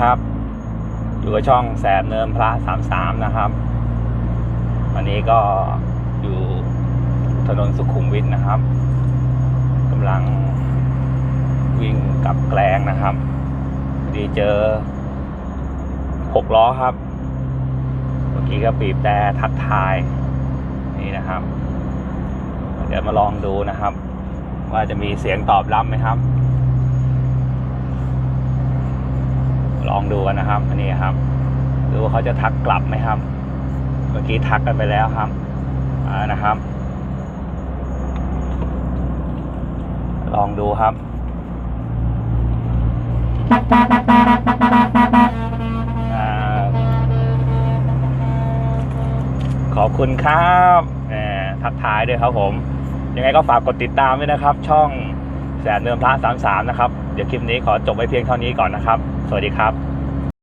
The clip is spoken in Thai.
ครับ อยู่กับช่องแสบเนิมพระสามสามนะครับ วันนี้ก็อยู่ถนนสุขุมวิทนะครับกำลังวิ่งกับแกลงนะครับดีเจอหกล้อครับ เมื่อกี้ก็บีบแต่ทักทายนี่นะครับ เดี๋ยวมาลองดูนะครับ ว่าจะมีเสียงตอบรับไหมครับ องดูกันนะครับ อันนี้ครับ ดูว่าเขาจะทักกลับไหมครับ เมื่อกี้ทักกันไปแล้วครับนะครับ ลองดูครับอขอบคุณครับทักทายด้วยครับผม ยังไงก็ฝากกดติดตามด้วยนะครับ ช่องแสนเดิมพระสามสามนะครับ เดี๋ยวคลิปนี้ขอจบไว้เพียงเท่านี้ก่อนนะครับ สวัสดีครับ